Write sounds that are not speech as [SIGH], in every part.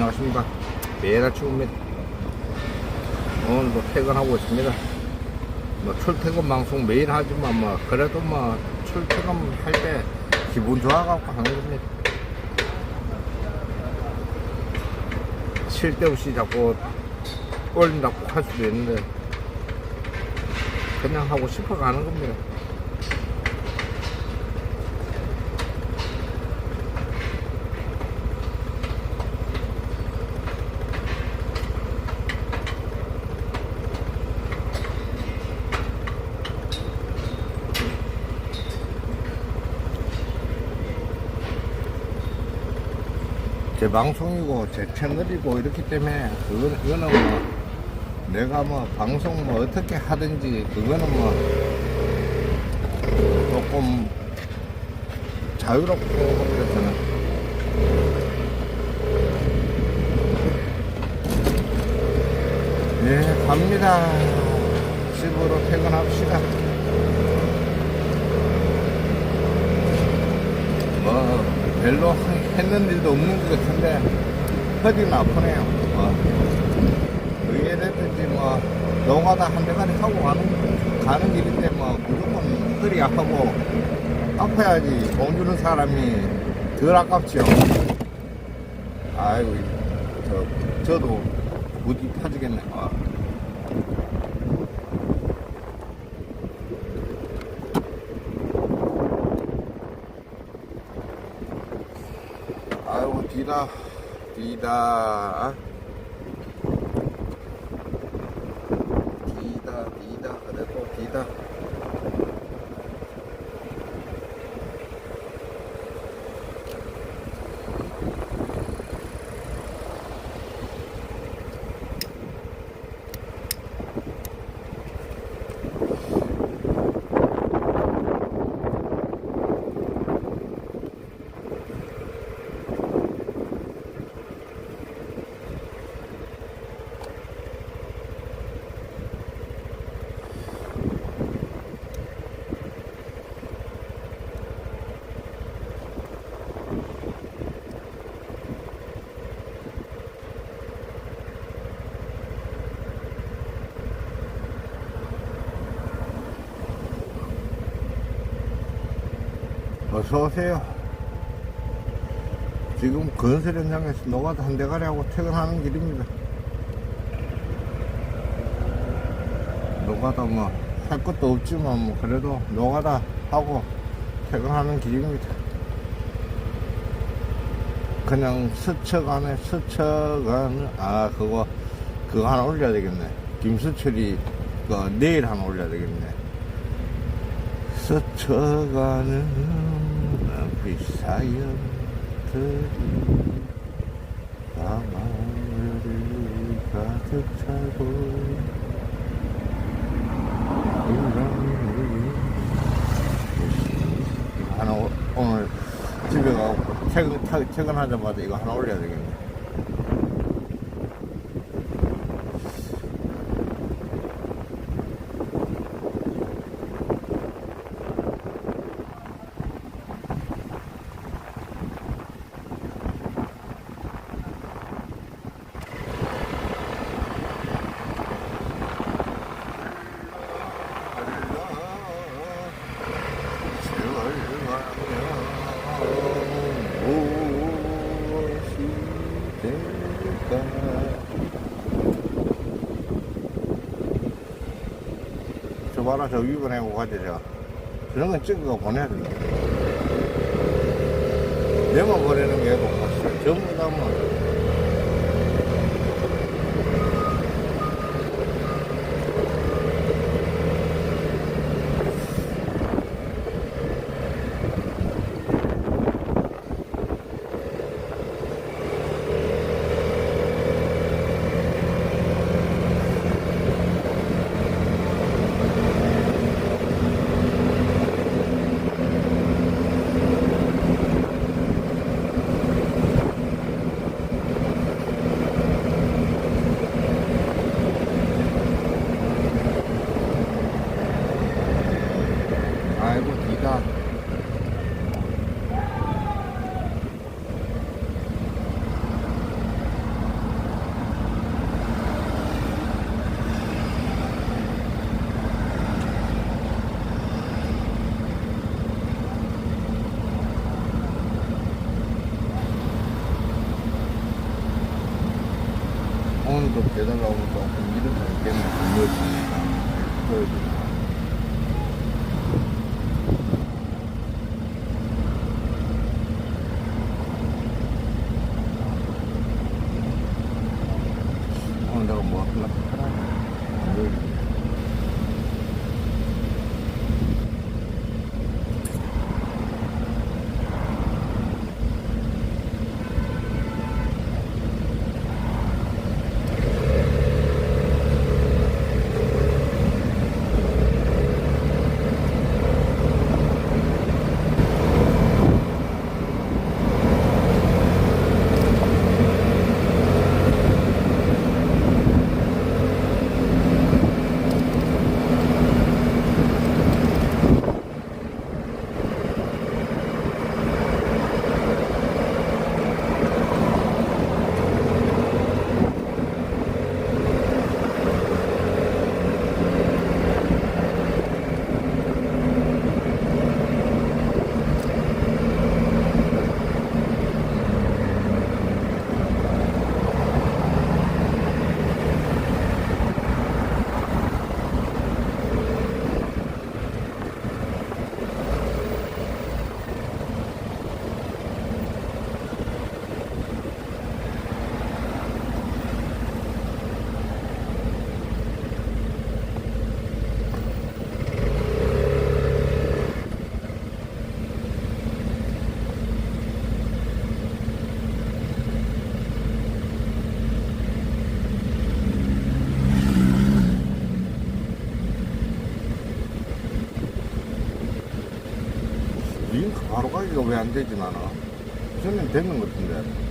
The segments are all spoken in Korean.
안녕하십니까 매일 아침입니다 오늘도 퇴근하고 있습니다. 뭐 출퇴근 방송 매일 하지만 뭐 그래도 뭐 출퇴근 할 때 기분 좋아갖고 하는 겁니다. 쉴데 없이 자꾸 올린다고 할 수도 있는데 그냥 하고 싶어 가는 겁니다 제 방송이고 제 채널이고 이렇기 때문에 그거는 이거는 뭐 내가 뭐 방송 뭐 어떻게 하든지 그거는 뭐 조금 자유롭고 그렇잖아. 네, 갑니다. 집으로 퇴근합시다. 뭐 별로 했는 일도 없는 것 같은데 허리는 아프네요. 뭐. 의외라든지 뭐 노가다 한 대가리 하고 가는 가는 길인데 뭐 무조건 허리 아프고 아파야지 돈 주는 사람이 덜 아깝죠. 아이고 저 저도 무디 파지겠네. 아. 아이고 뒤다 뒤다 어서 오세요. 지금 건설 현장에서 노가다 한 대가리 하고 퇴근하는 길입니다. 노가다 뭐 할 것도 없지만 뭐 그래도 노가다 하고 퇴근하는 길입니다. 그냥 스쳐가네 스쳐가는 아 그거 그거 하나 올려야 되겠네. 김수철이 그 내일 하나 올려야 되겠네. 스쳐가는 비사연들이 밤하늘을 가득 차고 하나 오- 오늘 집에 가고 퇴근, 타- 퇴근하자마자 이거 하나 올려야 되겠네 저 봐라 저 위번해고 가지 저 저런 건 찍어가 보내야 된다 내만 보내는 게 아니고 전부 다 뭐 돈을 더 내달라고 하니까 이름 잘 깨면 안 보여주니까. 관리가 왜 안 되지 나는? 저는 되는 것 같은데.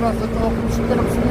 プラスと知ってる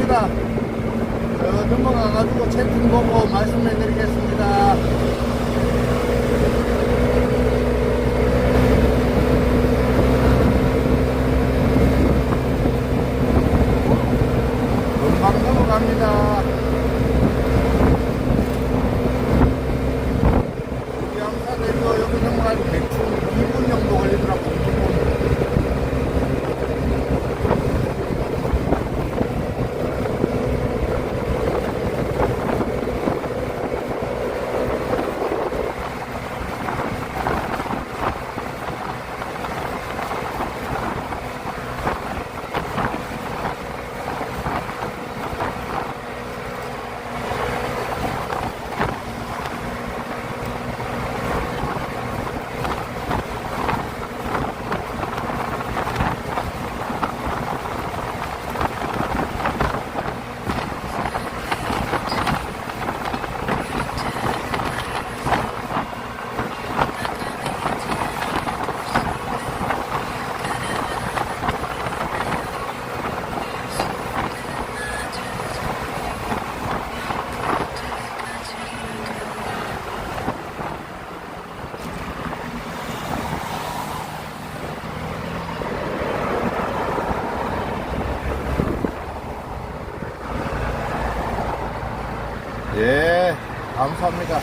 감사합니다.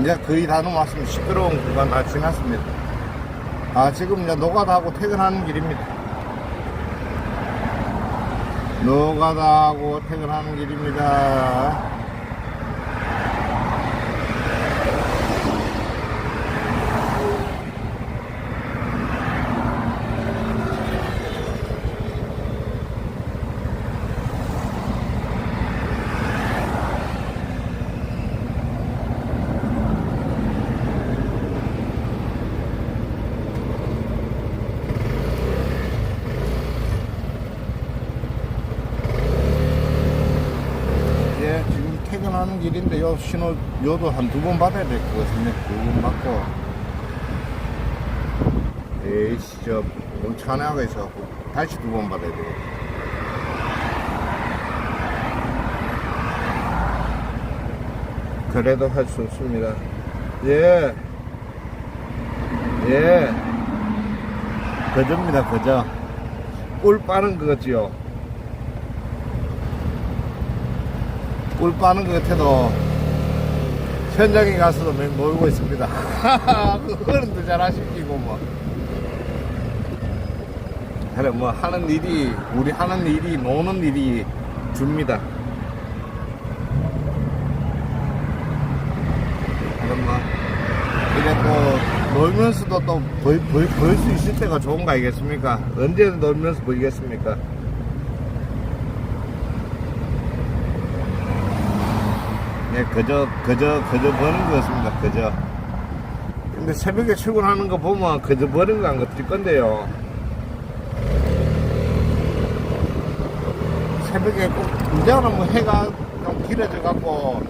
이제 거의 다 넘었습니다. 시끄러운 구간 다 지났습니다. 아, 지금 이제 노가다하고 퇴근하는 길입니다. 노가다하고 퇴근하는 길입니다. 예, 지금 퇴근하는 길인데 요 신호 요도 한 두 번 받아야 될 것 같습니다. 두번 받고 에이씨 저 멈춰나가 있어갖고 다시 두 번 받아야 돼요. 그래도 할 수 없습니다. 예. 예. 그저입니다, 그저. 꿀 빠는 거지요. 꿀 빠는 것 같아도 현장에 가서도 맹 놀고 있습니다. [LAUGHS] 그거는 잘 아시키고 뭐. 그래 뭐 하는 일이 우리 하는 일이 노는 일이 줍니다. 그럼 뭐 이래 또 놀면서도 또벌벌 수 있을 때가 좋은 거 아니겠습니까? 언제 놀면서 보이겠습니까? 예, 그저, 그저, 그저 버는 거였습니다. 그저. 근데 새벽에 출근하는 거 보면 그저 버는 거안 같을 건데요. 새벽에 꼭, 이제는 뭐 해가 좀 길어져 갖고,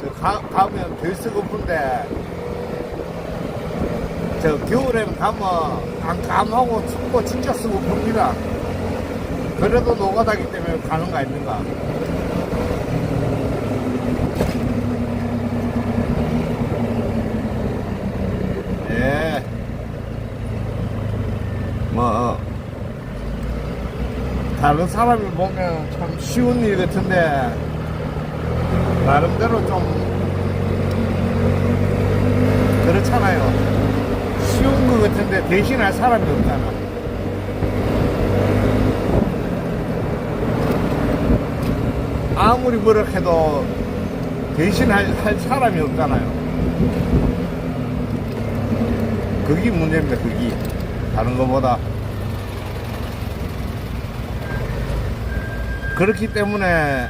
저 가, 가면 덜 쓰고픈데, 저 겨울에는 가면 깜깜하고 춥고 진짜 쓰고픕니다. 그래도 노가다기 때문에 가는 거 아닙니까? 예. 뭐, 다른 사람이 보면 참 쉬운 일 같은데, 나름대로 좀, 그렇잖아요. 쉬운 것 같은데 대신할 사람이 없잖아. 아무리 뭐라 해도 대신할 할 사람이 없잖아요. 그게 문제입니다, 그게. 다른 것보다. 그렇기 때문에,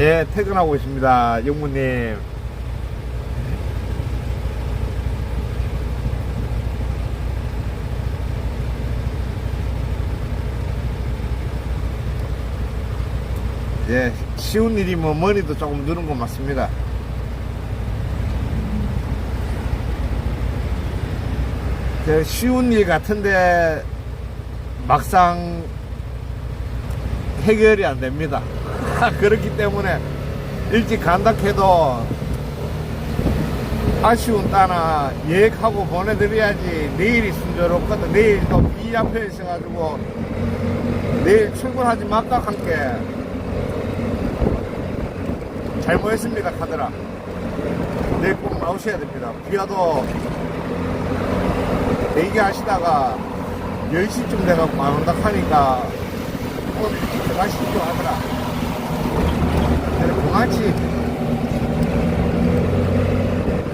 예, 퇴근하고 있습니다, 영무님. 예, 쉬운 일이 뭐 머리도 조금 느는 거 맞습니다. 쉬운 일 같은데 막상 해결이 안 됩니다. [LAUGHS] 그렇기 때문에 일찍 간다 해도 아쉬운 따나 예약하고 보내드려야지 내일이 순조롭거든. 내일 또비 잡혀 있어가지고 내일 출근하지 말까 함께 잘못했습니다 카더라. 내일 꼭 나오셔야 됩니다. 비와도 대기하시다가 10시쯤 돼갖고 안 온다 하니까 꼭 일찍 들어가시죠 하더라. 공아치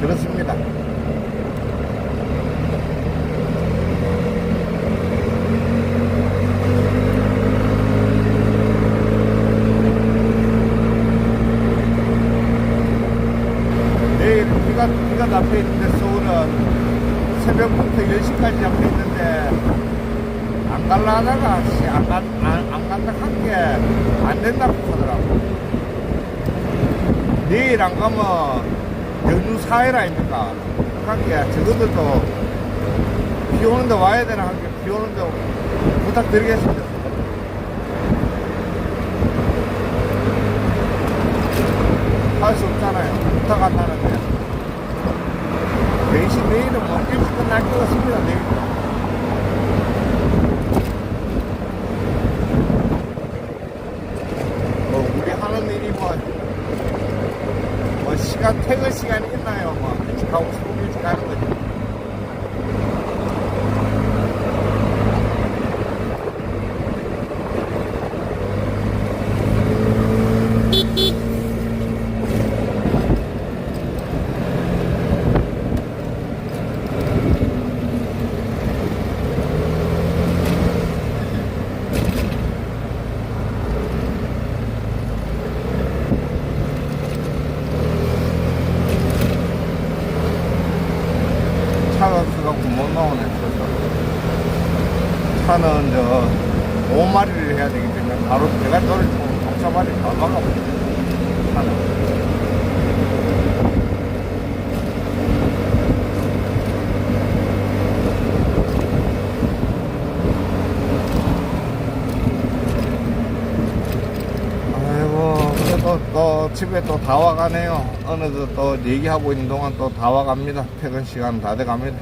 그렇습니다. 내일 비가, 비가 잡혀 있는데 새벽부터 10시까지 잡혀 있는데 안 갈라 하다가 씨, 안, 간, 안, 안 간다 한 게 안 된다고 하더라고. 내일 안 가면 연휴 4일 아닙니까? 한게 저것들도 비 오는데 와야 되나 한게 비 오는데 부탁드리겠습니다. 할 수 없잖아요. 부탁 안 하는데. 4시 내일은 뭐 일찍 끝날 것 같습니다. 내일. 뭐 우리 하는 일이 뭐, 뭐 시간 퇴근 시간이 있나요? 뭐 일찍 가고 싶으면 일찍 가는 거지. 차는 저 5마리를 해야 되기 때문에 바로 내가 너를 좀 독차마리 다 그래도 또 집에 또 다 와가네요. 어느덧 또 얘기하고 있는 동안 또 다 와갑니다. 퇴근 시간 다 돼갑니다.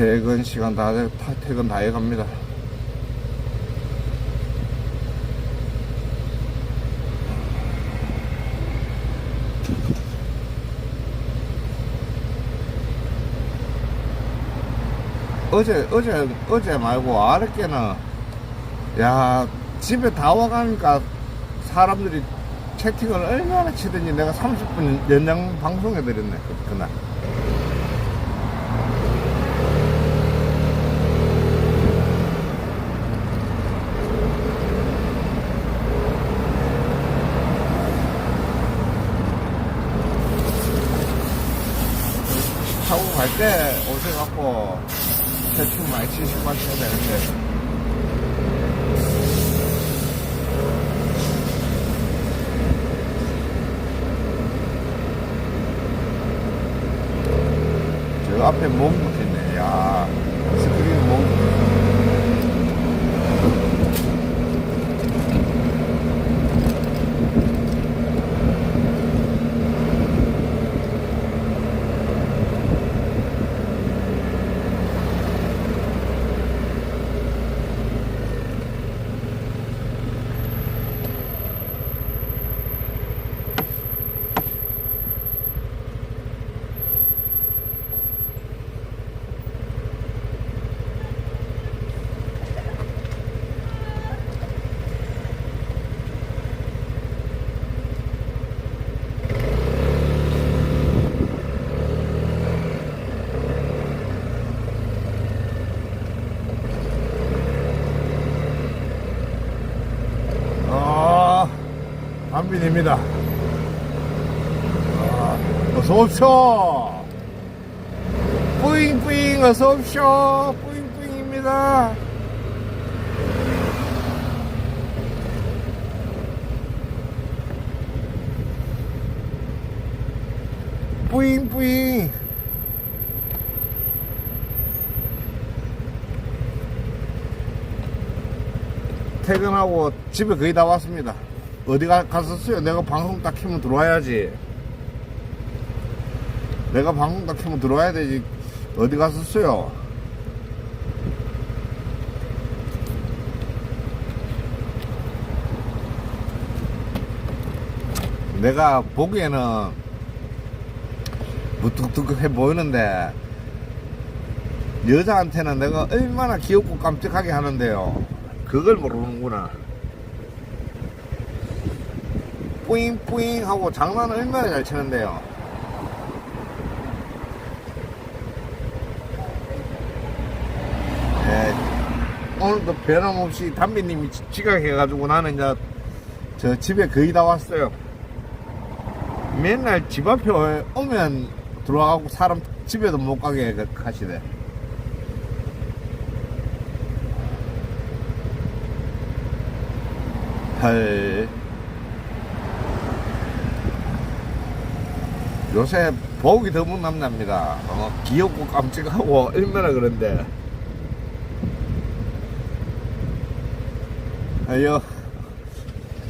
퇴근 시간 다 돼, 타- 퇴근 다 해갑니다. 어제 어제 어제 말고 아랫게는 야 집에 다 와가니까 사람들이 채팅을 얼마나 치든지 내가 30분 연장 방송해 드렸네 그, 그날 타고 갈때 오셔갖고 대충 많이 치시고 하셔야 되는데 저 앞에 몸 붙었네 야 스크린 몸 아, 한빈입니다. 아, 어서 오쇼. 뿌잉뿌잉 어서 오쇼. 뿌잉뿌잉입니다. 뿌잉뿌잉. 퇴근하고 집에 거의 다 왔습니다. 어디 가, 갔었어요? 내가 방송 딱 켜면 들어와야지. 내가 방송 딱 켜면 들어와야 되지. 어디 갔었어요? 내가 보기에는 무뚝뚝해 보이는데 여자한테는 내가 얼마나 귀엽고 깜찍하게 하는데요. 그걸 모르는구나. 뿌잉뿌잉 하고 장난을 얼마나 잘 치는데요. 예, 오늘도 변함없이 담비님이 지- 지각해가지고 나는 이제 저 집에 거의 다 왔어요. 맨날 집 앞에 오면 들어와가고 사람 집에도 못 가게 하시대. 헐. 요새 보기 드문 남자입니다. 어, 귀엽고 깜찍하고 얼마나 그런데. 아유,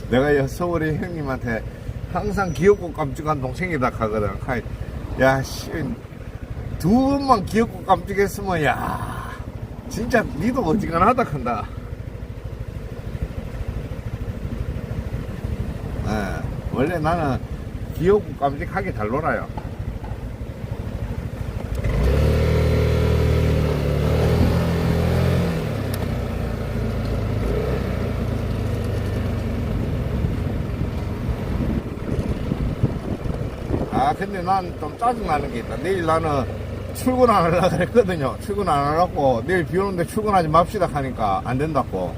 내가 여 서울의 형님한테 항상 귀엽고 깜찍한 동생이다 하거든. 야, 씨, 두 번만 귀엽고 깜찍했으면, 야, 진짜 니도 어지간하다 한다. 예, 원래 나는 귀엽고 깜찍하게 잘 놀아요. 아 근데 난 좀 짜증나는 게 있다. 내일 나는 출근 안 하려고 그랬거든요. 출근 안 하려고. 내일 비 오는데 출근하지 맙시다 하니까 안 된다고.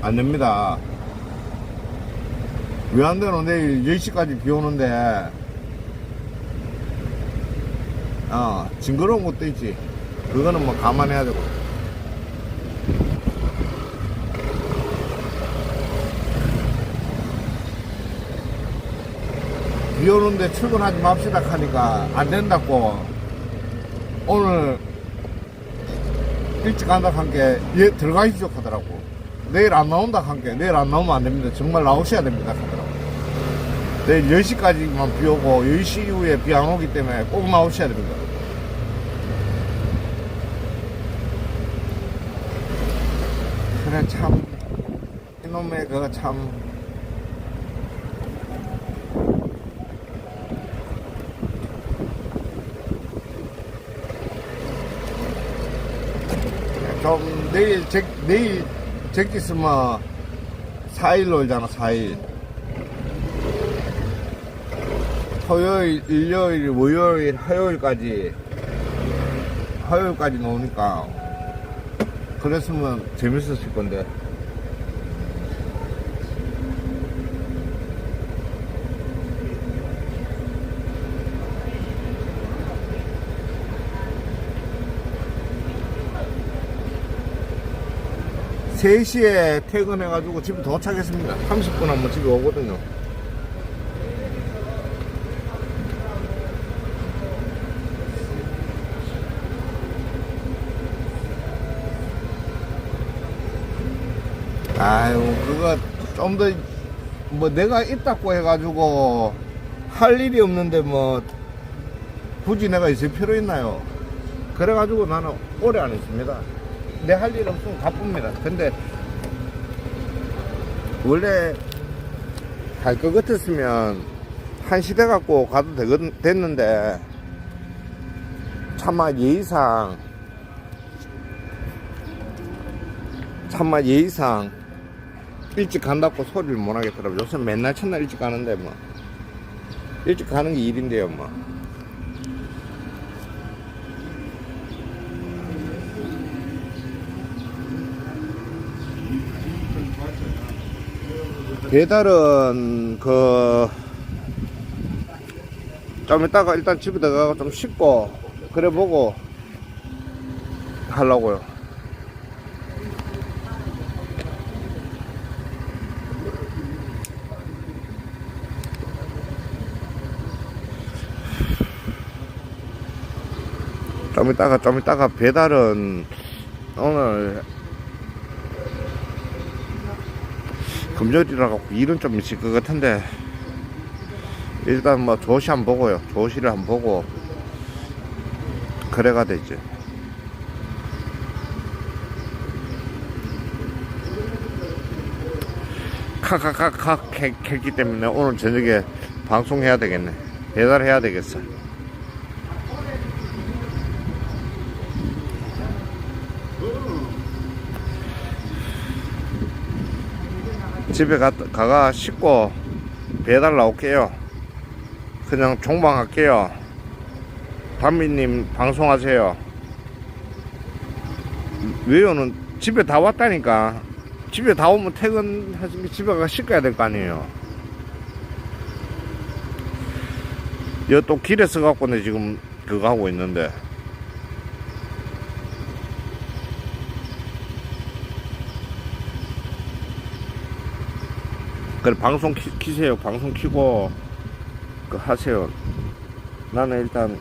안 됩니다 되노 내일 10시까지 비 오는데 어 징그러운 것도 있지. 그거는 뭐 감안해야 되고. 비 오는데 출근하지 맙시다 하니까 안 된다고. 오늘 일찍 간다 한게 예 들어가십시오 하더라고. 내일 안 나온다 한게 내일 안 나오면 안 됩니다. 정말 나오셔야 됩니다 하더라고 내일 10시까지만 비 오고 10시 이후에 비 안 오기 때문에 꼭 나오셔야 됩니다. 그래 참. 이놈의 그참. 좀 내일 제, 내일 제기 있으면 4일 놀잖아 4일 토요일 일요일 월요일 화요일까지 화요일까지 노니까 그랬으면 재밌었을 건데 세시에 퇴근해가지고 집에 도착했습니다. 30분 하면 집에 오거든요. 아유, 그거 좀 더, 뭐 내가 있다고 해가지고 할 일이 없는데 뭐 굳이 내가 있을 필요 있나요? 그래가지고 나는 오래 안 있습니다. 내 할 일 없으면 가쁩니다. 근데 원래 할 것 같았으면 한 시대 갖고 가도 되거든, 됐는데 차마 예의상 차마 예의상 일찍 간다고 소리를 못 하겠더라고. 요새 맨날 첫날 일찍 가는데 뭐 일찍 가는 게 일인데요 뭐. 배달은 그좀 이따가 일단 집에 들어가서 좀 씻고 그래 보고 하려고요. 좀 이따가 좀 이따가 배달은 오늘 금요일이라 갖고 일은 좀 있을 것 같은데 일단 뭐 조시 한번 보고요. 조시를 한번 보고 그래가 되지. 카카카카 했기 때문에 오늘 저녁에 방송해야 되겠네. 배달해야 되겠어 집에 가, 가가 씻고 배달 나올게요. 그냥 종방할게요. 담비님 방송하세요. 왜요는 집에 다 왔다니까. 집에 다 오면 퇴근하시면 집에 가 씻어야 될 거 아니에요. 여또 길에 서 갖고 내 지금 그거 하고 있는데. 그래 방송 키, 키세요 방송 키고 그 하세요 나는 일단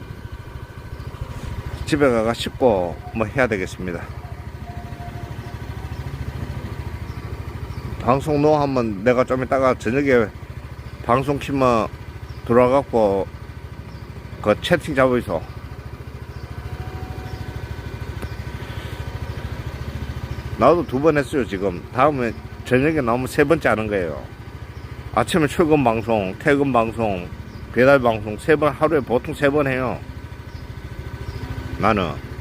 집에 가가 씻고 뭐 해야 되겠습니다 방송 노 하면 내가 좀 이따가 저녁에 방송 키면 들어가갖고 그 채팅 있어. 나도 두 번 했어요 지금. 다음에 저녁에 나오면 세 번째 하는 거예요. 아침에 출근 방송, 퇴근 방송, 배달 방송 세 번 하루에 보통 세 번 해요. 나는.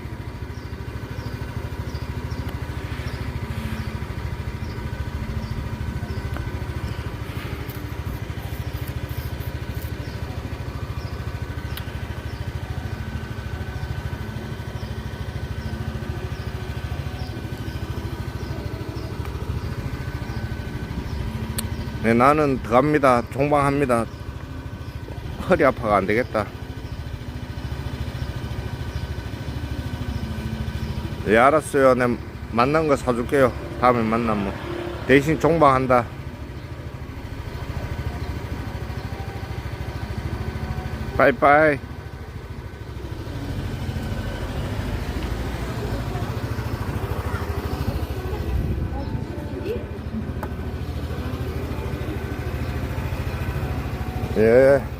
네, 나는 들어갑니다. 종방합니다. 허리 아파가 안 되겠다. 예, 알았어요. 내 만난 거 사줄게요. 다음에 만나면. 대신 종방한다. 빠이빠이. 예.